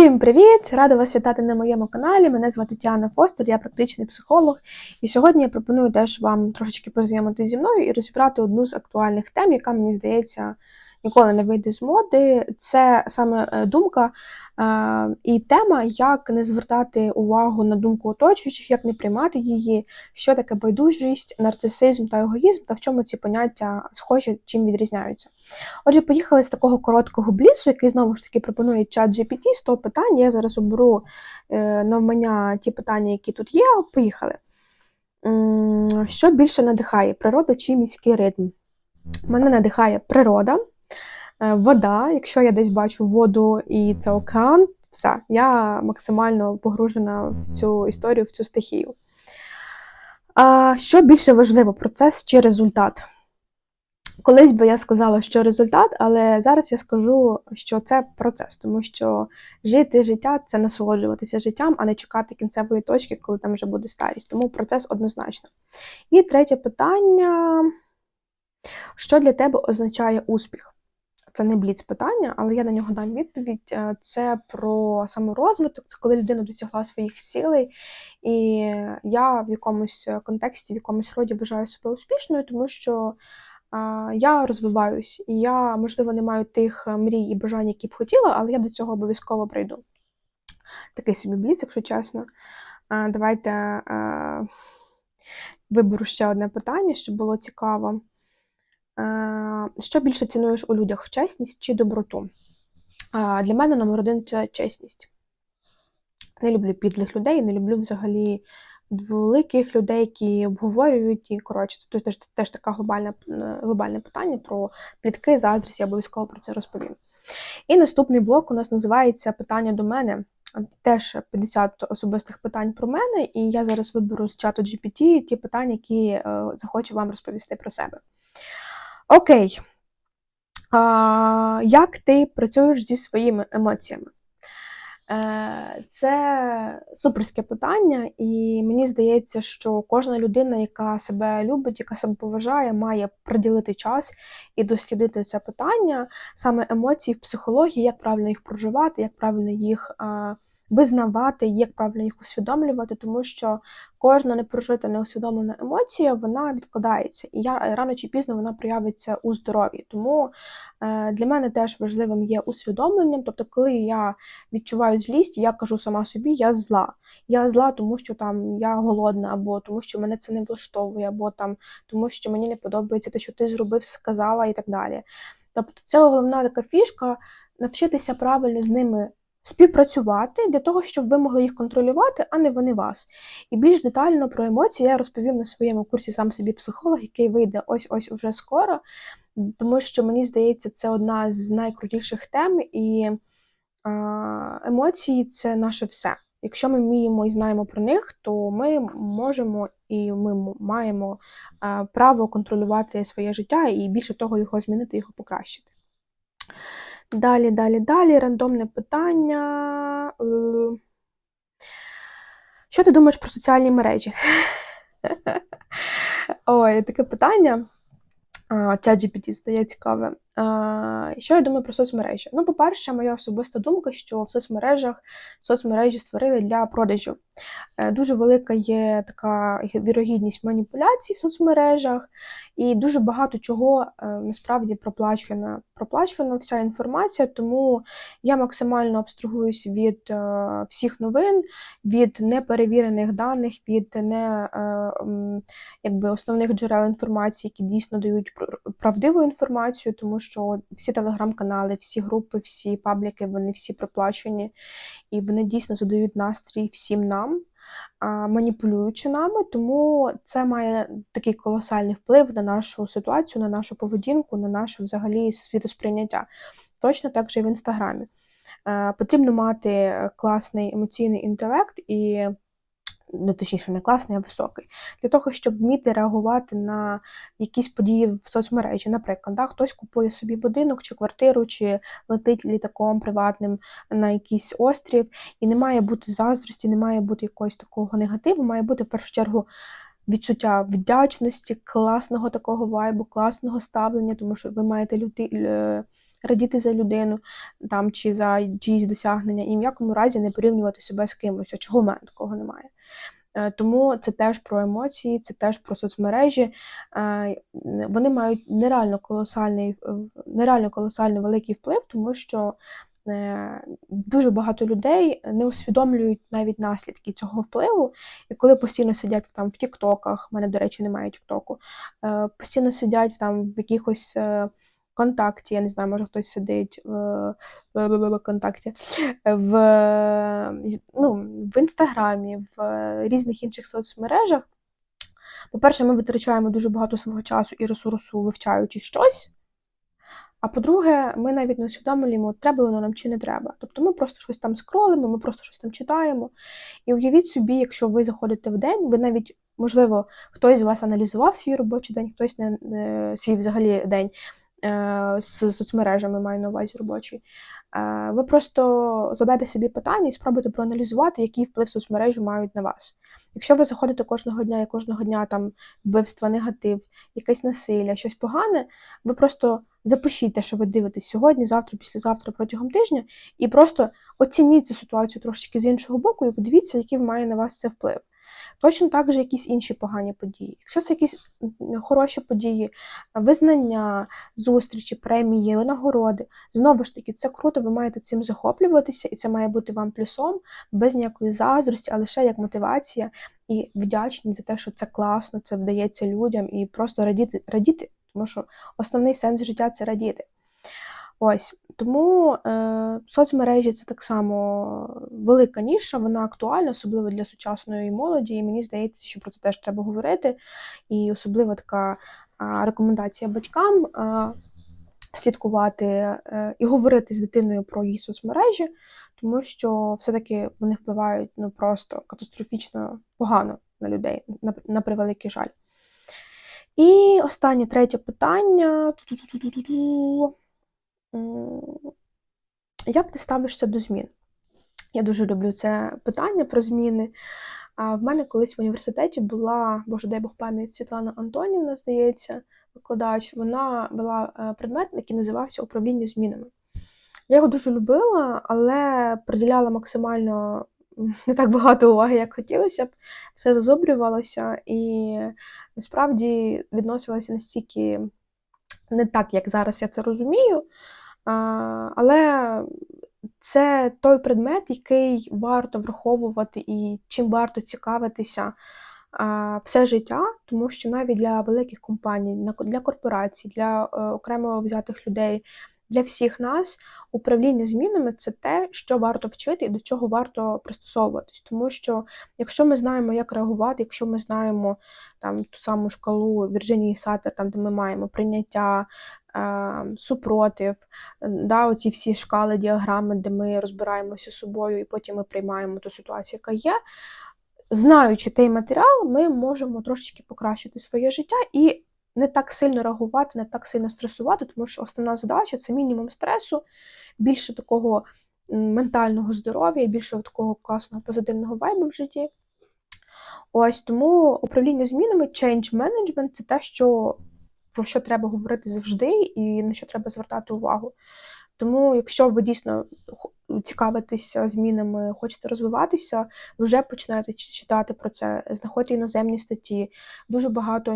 Всім привіт! Рада вас вітати на моєму каналі. Мене звати Тіана Фостер, я практичний психолог. І сьогодні я пропоную теж вам трошечки познайомитися зі мною і розібрати одну з актуальних тем, яка мені здається ніколи не вийде з моди. Це саме е, думка е, і тема, як не звертати увагу на думку оточуючих, як не приймати її, що таке байдужість, нарцисизм та егоїзм, та в чому ці поняття схожі, чим відрізняються. Отже, поїхали з такого короткого бліцу, який знову ж таки пропонує чат GPT, 100 питань. Я зараз оберу е, навмання ті питання, які тут є. Поїхали. Що більше надихає, природа чи міський ритм? Мене надихає природа, вода. Якщо я десь бачу воду і це океан, все, я максимально погружена в цю історію, в цю стихію. А що більше важливо, процес чи результат? Колись би я сказала, що результат, але зараз я скажу, що це процес, тому що жити життя це насолоджуватися життям, а не чекати кінцевої точки, коли там вже буде старість. Тому процес однозначно. І третє питання: що для тебе означає успіх? Це не бліц питання, але я на нього дам відповідь. Е, Це про саморозвиток, це коли людина досягла своїх цілей, і я в якомусь контексті, в якомусь роді вважаю себе успішною, тому що я розвиваюсь, і я, можливо, не маю тих е, мрій і бажань, які б хотіла, але я до цього обов'язково прийду. Такий собі бліц, якщо чесно. Давайте е, виберу ще одне питання, щоб було цікаво. Е, Що більше цінуєш у людях: чесність чи доброту? Для мене номер один це чесність. Не люблю підлих людей, не люблю взагалі великих людей, які обговорюють і коротше, це теж, теж таке глобальне, е, глобальне питання про плітки, заздрість, я обов'язково про це розповім. І наступний блок у нас називається Питання до мене. Теж 50 особистих питань про мене, і я зараз виберу з чату GPT ті питання, які е, захочу вам розповісти про себе. Окей. А, Як ти працюєш зі своїми емоціями? Е, Це суперське питання, і мені здається, що кожна людина, яка себе любить, яка себе поважає, має приділити час і дослідити це питання, саме емоції в психології, як правильно їх проживати, як правильно їх визнавати, як правильно їх усвідомлювати, тому що кожна непрожита, неусвідомлена емоція вона відкладається, і я рано чи пізно вона проявиться у здоров'ї. Тому е, для мене теж важливим є усвідомленням. Тобто, коли я відчуваю злість, я кажу сама собі, я зла. Я зла, тому що там я голодна, або тому, що мене це не влаштовує, або там тому, що мені не подобається те, що ти зробив, сказала і так далі. Тобто, це головна така фішка навчитися правильно з ними співпрацювати для того, щоб ви могли їх контролювати, а не вони вас. І більш детально про емоції я розповім на своєму курсі сам собі психолог, який вийде ось-ось уже скоро, тому що мені здається, це одна з найкрутіших тем, і емоції це наше все. Якщо ми вміємо і знаємо про них, то ми можемо і ми маємо право контролювати своє життя і більше того, його змінити, його покращити. Далі, далі, далі, рандомне питання. Е, Що ти думаєш про соціальні мережі? Ой, таке питання. Чаджі GPT здає цікаве. Що я думаю про соцмережі? Ну, по-перше, моя особиста думка, що в соцмережах соцмережі створили для продажів. Е, Дуже велика є така вірогідність маніпуляцій в соцмережах, і дуже багато чого е, насправді проплачена. Проплачена вся інформація, тому я максимально абстрагуюсь від е, всіх новин, від неперевірених даних, від не якби основних джерел інформації, які дійсно дають правдиву інформацію, тому що всі телеграм-канали, всі групи, всі пабліки, вони всі проплачені, і вони дійсно задають настрій всім нам, маніпулюючи нами, тому це має такий колосальний вплив на нашу ситуацію, на нашу поведінку, на наше взагалі світосприйняття. Точно так же і в інстаграмі. Е, Потрібно мати класний емоційний інтелект і ну, точніше, не класний, а високий, для того, щоб вміти реагувати на якісь події в соцмережі. Наприклад, да, хтось купує собі будинок чи квартиру, чи летить літаком приватним на якийсь острів, і не має бути заздрості, не має бути якогось такого негативу, має бути в першу чергу. Відчуття вдячності, класного такого вайбу, класного ставлення, тому що ви маєте люди, радіти за людину там, чи за чиїсь досягнення, і в якому разі не порівнювати себе з кимось, а чого в мене такого немає. Е, Тому це теж про емоції, це теж про соцмережі. Е, Вони мають нереально колосальний, е, нереально колосально великий вплив, тому що дуже багато людей не усвідомлюють навіть наслідки цього впливу. І коли постійно сидять там в Тіктоках, в мене, до речі, немає Тіктоку, постійно сидять там в якихось. Контакті, я не знаю, може хтось сидить в, в, контакті, в, ну, в інстаграмі, в різних інших соцмережах. По-перше, ми витрачаємо дуже багато свого часу і ресурсу, вивчаючи щось. А по-друге, ми навіть не усвідомлюємо, треба воно нам чи не треба. Тобто ми просто щось там скролимо, ми просто щось там читаємо. І уявіть собі, якщо ви заходите в день, ви навіть, можливо, хтось з вас аналізував свій робочий день, хтось не, не свій взагалі день з соцмережами маю на увазі робочий. Е, ви просто задайте собі питання і спробуйте проаналізувати, який вплив соцмережі мають на вас. Якщо ви заходите кожного дня і кожного дня там вбивства, негатив, якесь насилля, щось погане, ви просто запишіть те, що ви дивитесь сьогодні, завтра, післязавтра протягом тижня, і просто оцініть цю ситуацію трошечки з іншого боку і подивіться, який має на вас це вплив. Точно так же якісь інші погані події. Якщо це якісь хороші події, визнання, зустрічі, премії, нагороди, знову ж таки, це круто, ви маєте цим захоплюватися, і це має бути вам плюсом, без ніякої заздрості, а лише як мотивація і вдячність за те, що це класно, це вдається людям, і просто радіти, радіти, тому що основний сенс життя це радіти. Ось тому е, соцмережі це так само велика ніша, вона актуальна, особливо для сучасної молоді. І мені здається, що про це теж треба говорити. І особливо така рекомендація батькам слідкувати е, і говорити з дитиною про її соцмережі, тому що все-таки вони впливають ну просто катастрофічно погано на людей, на, на превеликий жаль. І останнє третє питання. Як ти ставишся до змін? Я дуже люблю це питання про зміни. А в мене колись в університеті була, боже, дай Бог пам'ять, Світлана Антонівна, здається, викладач. Вона вела е, предмет, який називався управління змінами. Я його дуже любила, але приділяла максимально не так багато уваги, як хотілося б. Все зазубрювалося і насправді відносилася настільки не так, як зараз я це розумію. Але це той предмет, який варто враховувати і чим варто цікавитися все життя, тому що навіть для великих компаній, для корпорацій, для е, окремо взятих людей, для всіх нас управління змінами це те, що варто вчити і до чого варто пристосовуватись. Тому що якщо ми знаємо, як реагувати, якщо ми знаємо там ту саму шкалу Вірджинії Саттер, там де ми маємо прийняття, супротив, е, да, оці всі шкали, діаграми, де ми розбираємося з собою і потім ми приймаємо ту ситуацію, яка є. Знаючи той матеріал, ми можемо трошечки покращити своє життя і не так сильно реагувати, не так сильно стресувати, тому що основна задача це мінімум стресу, більше такого ментального здоров'я, більше такого класного позитивного вайбу в житті. Ось тому управління змінами, change management – це те, що, про що треба говорити завжди і на що треба звертати увагу. Тому, якщо ви дійсно цікавитеся змінами, хочете розвиватися, ви вже починаєте читати про це, знаходьте іноземні статті. Дуже багато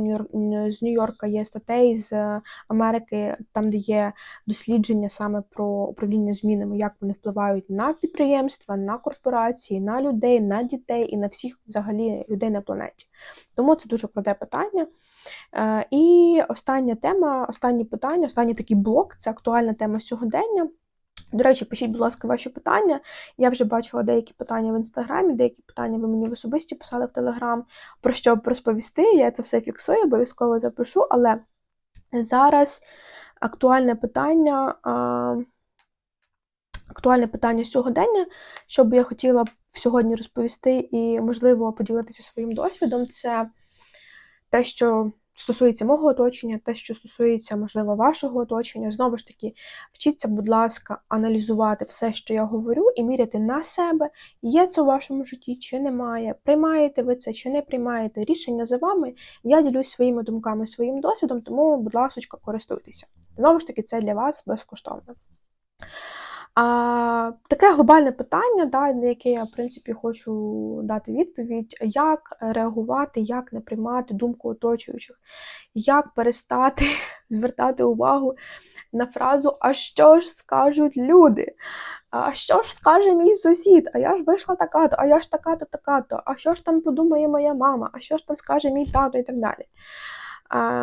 з Нью-Йорка є статей з Америки, там, де є дослідження саме про управління змінами, як вони впливають на підприємства, на корпорації, на людей, на дітей і на всіх взагалі людей на планеті. Тому це дуже круте питання. Е, І остання тема, останнє питання, останній такий блок це актуальна тема сьогодення. До речі, пишіть, будь ласка, ваші питання. Я вже бачила деякі питання в інстаграмі, деякі питання ви мені в особисті писали в Телеграм, про що розповісти. Я це все фіксую, обов'язково запишу, але зараз актуальне питання. Актуальне питання сьогодення, що би я хотіла сьогодні розповісти і, можливо, поділитися своїм досвідом, це те, що стосується мого оточення, те, що стосується, можливо, вашого оточення, знову ж таки, вчіться, будь ласка, аналізувати все, що я говорю, і міряти на себе, є це у вашому житті чи немає. Приймаєте ви це чи не приймаєте. Рішення за вами. Я ділюсь своїми думками, своїм досвідом, тому, будь ласка, користуйтеся. Знову ж таки, це для вас безкоштовно. А, Таке глобальне питання, да, на яке я, в принципі, хочу дати відповідь, як реагувати, як не приймати думку оточуючих, як перестати звертати увагу на фразу А що ж скажуть люди? А що ж скаже мій сусід? А я ж вийшла така-то, а я ж така-то, така-то, а що ж там подумає моя мама, а що ж там скаже мій тато і так далі.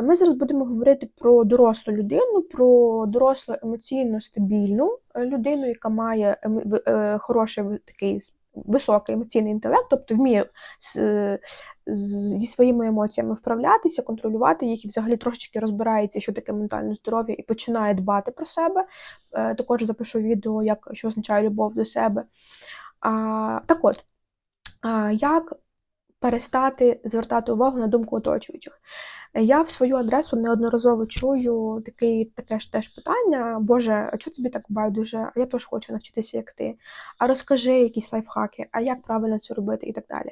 Ми зараз будемо говорити про дорослу людину, про дорослу емоційно стабільну е, людину, яка має е, хороший такий високий емоційний інтелект, тобто вміє зі своїми емоціями вправлятися, контролювати їх і взагалі трошечки розбирається, що таке ментальне здоров'я, і починає дбати про себе. Е, також запишу відео, як що означає любов до себе. Так от, як перестати звертати увагу на думку оточуючих. Я в свою адресу неодноразово чую такий, таке ж теж питання: Боже, а чого тобі так байдуже? А я теж хочу навчитися, як ти. А розкажи якісь лайфхаки, а як правильно це робити і так далі.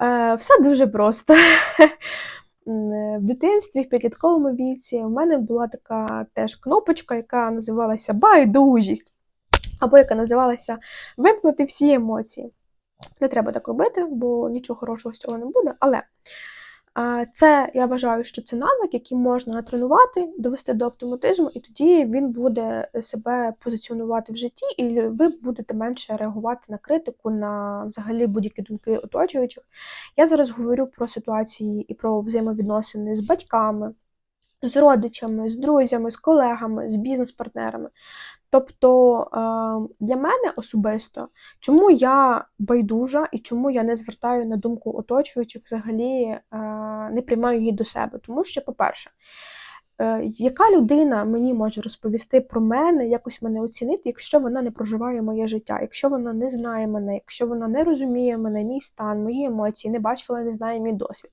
Е, Все дуже просто. В дитинстві, в підлітковому віці, у мене була така теж кнопочка, яка називалася байдужість, або яка називалася Вимкнути всі емоції. Не треба так робити, бо нічого хорошого з цього не буде. Але це я вважаю, що це навик, який можна натренувати, довести до автоматизму, і тоді він буде себе позиціонувати в житті, і ви будете менше реагувати на критику, на взагалі будь-які думки оточуючих. Я зараз говорю про ситуації і про взаємовідносини з батьками з родичами, з друзями, з колегами, з бізнес-партнерами. Тобто е, для мене особисто, чому я байдужа і чому я не звертаю на думку оточуючих, взагалі е, не приймаю її до себе. Тому що, по-перше, е, яка людина мені може розповісти про мене, якось мене оцінити, якщо вона не проживає моє життя, якщо вона не знає мене, якщо вона не розуміє мене, мій стан, мої емоції, не бачила, не знає мій досвід.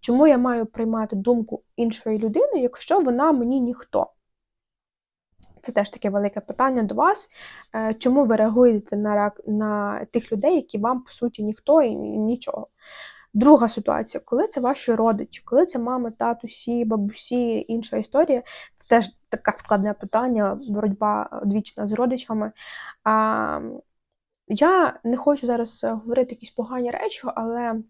Чому я маю приймати думку іншої людини, якщо вона мені ніхто? Це теж таке велике питання до вас. Е, чому ви реагуєте на на тих людей, які вам, по суті, ніхто і нічого? Друга ситуація, коли це ваші родичі, коли це мами, татусі, бабусі, інша історія, це теж таке складне питання, боротьба одвічна з родичами. А, Я не хочу зараз говорити якісь погані речі, але.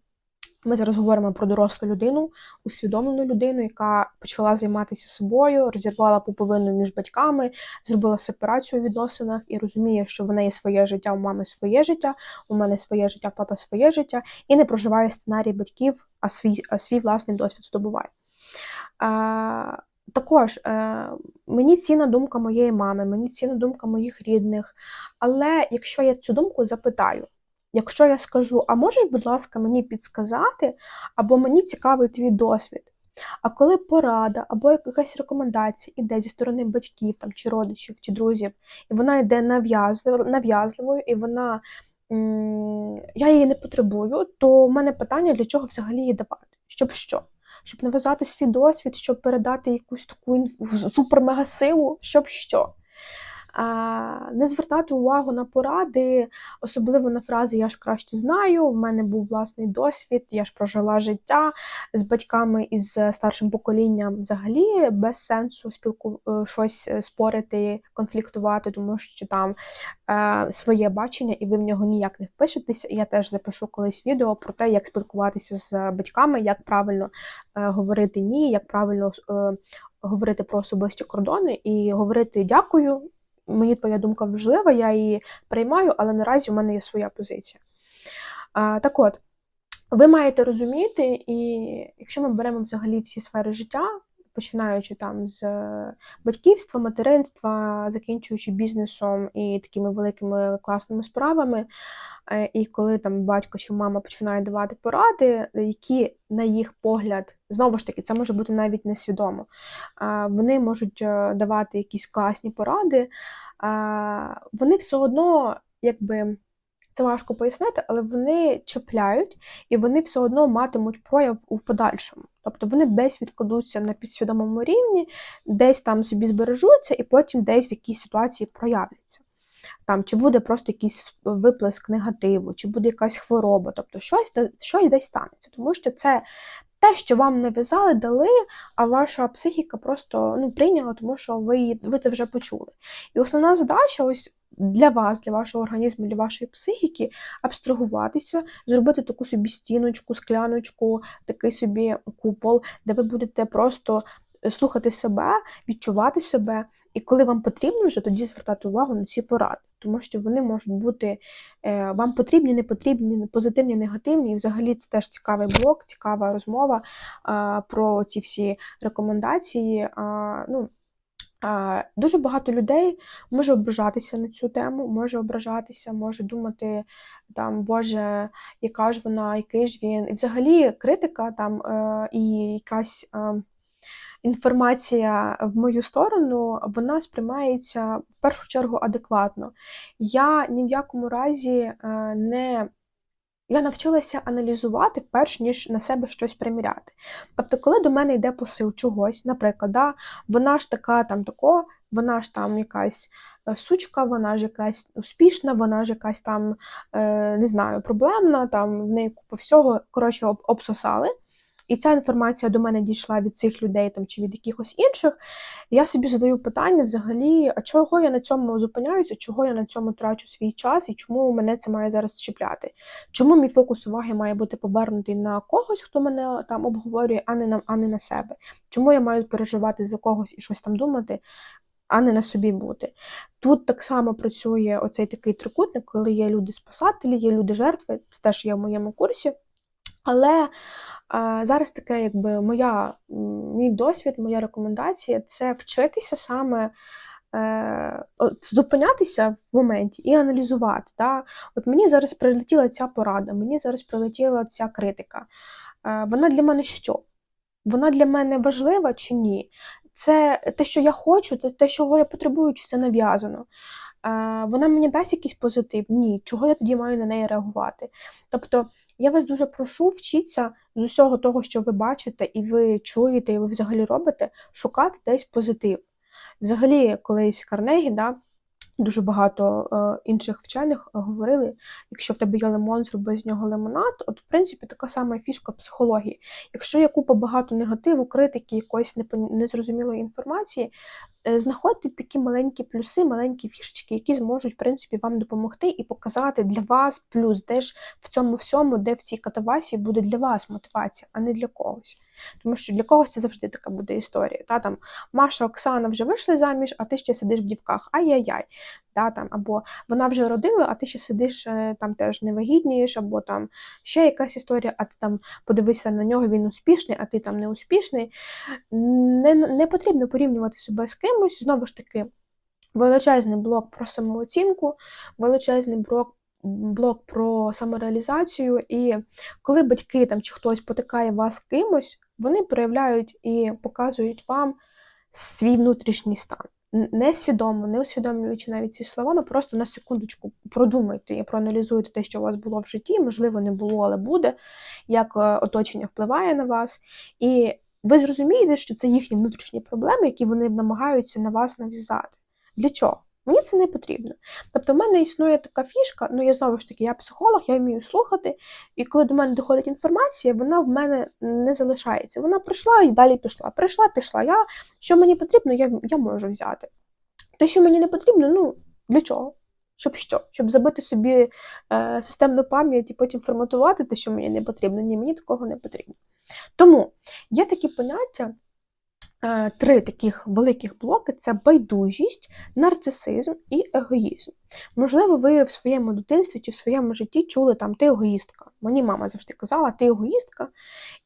Ми зараз говоримо про дорослу людину, усвідомлену людину, яка почала займатися собою, розірвала пуповину між батьками, зробила сепарацію у відносинах і розуміє, що в неї своє життя, у мами своє життя, у мене своє життя, папа своє життя, і не проживає сценарій батьків, а свій а свій власний досвід здобуває. А, також е, мені цінна думка моєї мами, мені цінна думка моїх рідних. Але якщо я цю думку запитаю, Якщо я скажу, а можеш, будь ласка, мені підсказати, або мені цікавий твій досвід. А коли порада або якась рекомендація йде зі сторони батьків там, чи родичів, чи друзів, і вона йде нав'язливою, і вона я її не потребую, то в мене питання, для чого взагалі її давати? Щоб що? Щоб нав'язати свій досвід, щоб передати якусь таку супер-мега-силу, щоб що? Не звертати увагу на поради, особливо на фрази Я ж краще знаю, в мене був власний досвід, я ж прожила життя з батьками і з старшим поколінням взагалі без сенсу спілку е, щось е, спорити, конфліктувати, тому що там е, своє бачення, і ви в нього ніяк не впишетеся. Я теж запишу колись відео про те, як спілкуватися з батьками, як правильно говорити ні, як правильно говорити про особисті кордони і говорити дякую мені твоя думка важлива, я її приймаю, але наразі у мене є своя позиція. А, Так от, ви маєте розуміти, і якщо ми беремо взагалі всі сфери життя, починаючи там з батьківства, материнства, закінчуючи бізнесом і такими великими класними справами, е, і коли там батько чи мама починає давати поради, які, на їх погляд, знову ж таки, це може бути навіть несвідомо, вони можуть е, давати якісь класні поради, вони все одно, якби. Це важко пояснити, але вони чіпляють і вони все одно матимуть прояв у подальшому. Тобто вони десь відкладуться на підсвідомому рівні, десь там собі збережуться, і потім десь в якійсь ситуації проявляться. Там, Чи буде просто якийсь виплеск негативу, чи буде якась хвороба, тобто щось щось десь станеться. Тому що це те, що вам нав'язали, дали, а ваша психіка просто ну, прийняла, тому що ви ви це вже почули. І основна задача ось для вас, для вашого організму, для вашої психіки абстрагуватися, зробити таку собі стіночку, скляночку, такий собі купол, де ви будете просто слухати себе, відчувати себе. І коли вам потрібно вже тоді звертати увагу на ці поради, тому що вони можуть бути е, вам потрібні, не потрібні, позитивні, негативні. І взагалі це теж цікавий блок, цікава розмова про ці всі рекомендації. Ну, Дуже багато людей може ображатися на цю тему, може ображатися, може думати, там, Боже, яка ж вона, який ж він. І взагалі критика там е, і якась е, інформація в мою сторону, вона сприймається в першу чергу адекватно. Я ні в якому разі е, не я навчилася аналізувати, перш ніж на себе щось приміряти. Тобто, коли до мене йде посил чогось, наприклад, да, вона ж така там тако, вона ж там якась е, сучка, вона ж якась успішна, вона ж якась там, е, не знаю, проблемна, там в неї купа всього, коротше, обсосали і ця інформація до мене дійшла від цих людей там чи від якихось інших, я собі задаю питання взагалі, а чого я на цьому зупиняюся, чого я на цьому трачу свій час і чому мене це має зараз чіпляти? Чому мій фокус уваги має бути повернутий на когось, хто мене там обговорює, а не на, а не на себе? Чому я маю переживати за когось і щось там думати? А не на собі бути. Тут так само працює оцей такий трикутник, коли є люди-спасателі, є люди-жертви, це теж є в моєму курсі. Але Зараз таке, якби моя, мій досвід, моя рекомендація це вчитися саме е, зупинятися в моменті і аналізувати. Да? От мені зараз прилетіла ця порада, мені зараз прилетіла ця критика. Е, вона для мене що? Вона для мене важлива чи ні? Це те, що я хочу, це те, чого я потребую, чи це нав'язано. Е, вона мені дасть якийсь позитив? Ні. Чого я тоді маю на неї реагувати? Тобто. Я вас дуже прошу вчитися з усього того, що ви бачите, і ви чуєте, і ви взагалі робите, шукати десь позитив. Взагалі, колись Карнегі, да, дуже багато е, інших вчених говорили, якщо в тебе є лимон, зроби з нього лимонад, от, в принципі, така сама фішка психології. Якщо є купа багато негативу, критики, якоїсь незрозумілої інформації, Е, знаходьте такі маленькі плюси, маленькі фішечки, які зможуть в принципі, вам допомогти і показати для вас плюс, де ж в цьому всьому, де в цій катавасії буде для вас мотивація, а не для когось. Тому що для когось це завжди така буде історія. Та, там, Маша, Оксана вже вийшли заміж, а ти ще сидиш в дівках. Ай-яй-яй. Та, там, Або вона вже родила, а ти ще сидиш е, там теж не або там ще якась історія, а ти там подивишся на нього, він успішний, а ти там не успішний. Не, не потрібно порівнювати себе з кимось. Знову ж таки, величезний блок про самооцінку, величезний блок блок про самореалізацію, і коли батьки там чи хтось потикає вас кимось, вони проявляють і показують вам свій внутрішній стан. Несвідомо, не усвідомлюючи навіть ці слова, але просто на секундочку продумайте і проаналізуйте те, що у вас було в житті, можливо, не було, але буде, як е, оточення впливає на вас. І ви зрозумієте, що це їхні внутрішні проблеми, які вони намагаються на вас нав'язати. Для чого? Мені це не потрібно. Тобто, в мене існує така фішка, ну я знову ж таки, я психолог, я вмію слухати, і коли до мене доходить інформація, вона в мене не залишається. Вона прийшла і далі пішла. Прийшла, пішла. Я, Що мені потрібно, я я можу взяти. Те, що мені не потрібно, ну для чого? Щоб що? Щоб забити собі е, системну пам'ять і потім форматувати те, що мені не потрібно. Ні, мені такого не потрібно. Тому є такі поняття. Е, три таких великих блоки це байдужість, нарцисизм і егоїзм. Можливо, ви в своєму дитинстві чи в своєму житті чули там ти егоїстка. Мені мама завжди казала, ти егоїстка.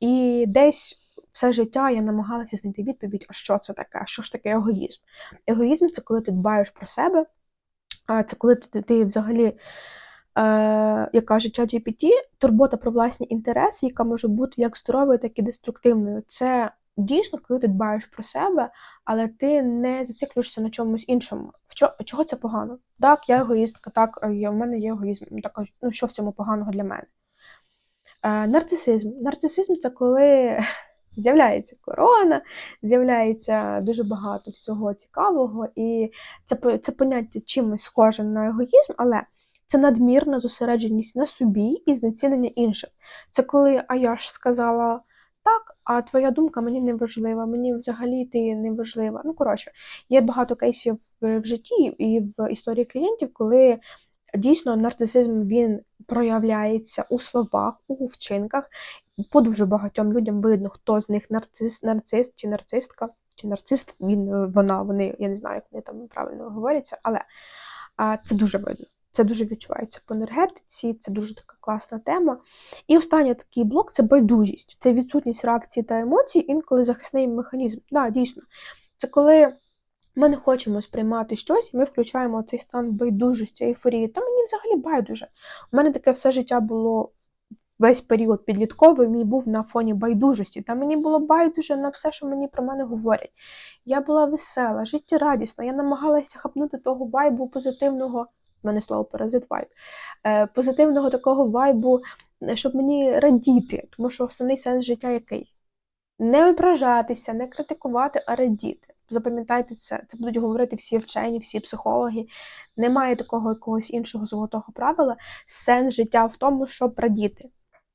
І десь все життя я намагалася знайти відповідь, а що це таке, що ж таке егоїзм. Егоїзм це коли ти дбаєш про себе, це коли ти, ти взагалі. Е, як каже ChatGPT, турбота про власні інтереси, яка може бути як здоровою, так і деструктивною. Це дійсно, коли ти дбаєш про себе, але ти не зациклюєшся на чомусь іншому. Чого це погано? Так, я егоїстка, так, в мене є егоїзм. Так, ну що в цьому поганого для мене? Е, нарцисизм. Нарцисизм це коли З'являється корона, з'являється дуже багато всього цікавого, і це це поняття чимось схоже на егоїзм, але це надмірна зосередженість на собі і знецінення інших. Це коли, а я ж сказала так, а твоя думка мені не важлива, мені взагалі ти не важлива. Ну, коротше, є багато кейсів в житті і в історії клієнтів, коли дійсно нарцисизм він проявляється у словах, у вчинках. По дуже багатьом людям видно, хто з них нарцис, нарцист чи нарцистка, чи нарцист, він, вона, вони, я не знаю, як вони там правильно говоряться, але а, це дуже видно. Це дуже відчувається по енергетиці, це дуже така класна тема. І останній такий блок це байдужість, це відсутність реакції та емоцій, інколи захисний механізм. Так, да, дійсно. Це коли ми не хочемо сприймати щось, і ми включаємо цей стан байдужості, ейфорії. Та мені взагалі байдуже. У мене таке все життя було. Весь період підлітковий мій був на фоні байдужості. Та мені було байдуже на все, що мені про мене говорять. Я була весела, життєрадісна, я намагалася хапнути того вайбу позитивного в мене слово паразит вайб, е, позитивного такого вайбу, е, щоб мені радіти, тому що основний сенс життя який? Не ображатися, не критикувати, а радіти. Запам'ятайте це, це будуть говорити всі вчені, всі психологи. Немає такого якогось іншого золотого правила. Сенс життя в тому, щоб радіти.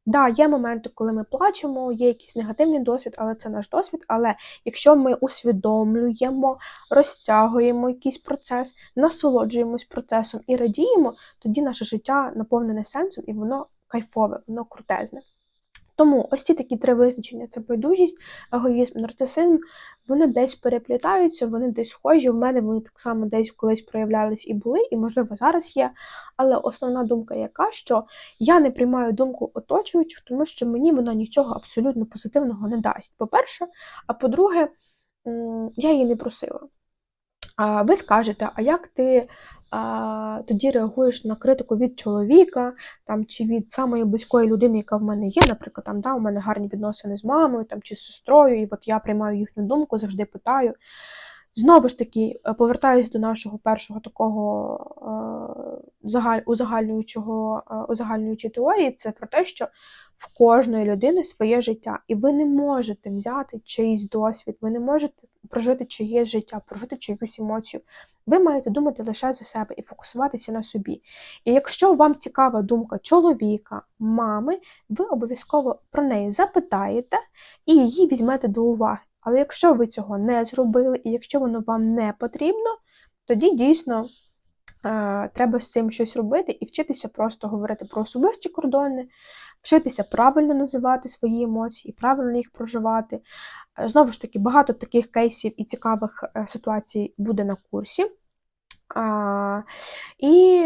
Да, є моменти, коли ми плачемо, є якийсь негативний досвід, але це наш досвід. Але якщо ми усвідомлюємо, розтягуємо якийсь процес, насолоджуємось процесом і радіємо, тоді наше життя наповнене сенсом і воно кайфове, воно крутезне. Тому ось ці такі три визначення: це байдужість, егоїзм, нарцисизм, вони десь переплітаються, вони десь схожі. В мене вони так само десь колись проявлялись і були, і, можливо, зараз є. Але основна думка яка, що я не приймаю думку оточуючих, тому що мені вона нічого абсолютно позитивного не дасть. По-перше, а по-друге, я її не просила. А ви скажете, а як ти а, тоді реагуєш на критику від чоловіка там, чи від самої близької людини, яка в мене є, наприклад, там, да, у мене гарні відносини з мамою там, чи з сестрою, і от я приймаю їхню думку, завжди питаю. Знову ж таки, е, повертаюсь до нашого першого такого е, узагальнюючого, е, узагальнюючої теорії, це про те, що в кожної людини своє життя, і ви не можете взяти чийсь досвід, ви не можете прожити чиєсь життя, прожити чиюсь емоцію. Ви маєте думати лише за себе і фокусуватися на собі. І якщо вам цікава думка чоловіка, мами, ви обов'язково про неї запитаєте і її візьмете до уваги. Але якщо ви цього не зробили, і якщо воно вам не потрібно, тоді дійсно е, треба з цим щось робити і вчитися просто говорити про особисті кордони, вчитися правильно називати свої емоції, правильно їх проживати. Е, знову ж таки, багато таких кейсів і цікавих е, ситуацій буде на курсі. І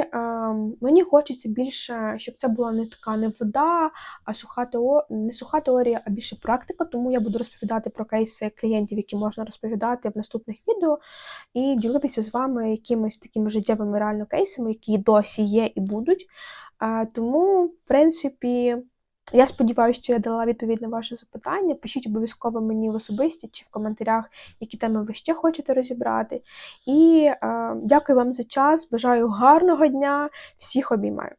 мені хочеться більше, щоб це була не така не вода, а суха теорія, не суха теорія, а більше практика. Тому я буду розповідати про кейси клієнтів, які можна розповідати в наступних відео, і ділитися з вами якимись такими життєвими реально кейсами, які досі є і будуть. Тому, в принципі. Я сподіваюся, що я дала відповідь на ваше запитання. Пишіть обов'язково мені в особисті чи в коментарях, які теми ви ще хочете розібрати. І е, дякую вам за час. Бажаю гарного дня, всіх обіймаю.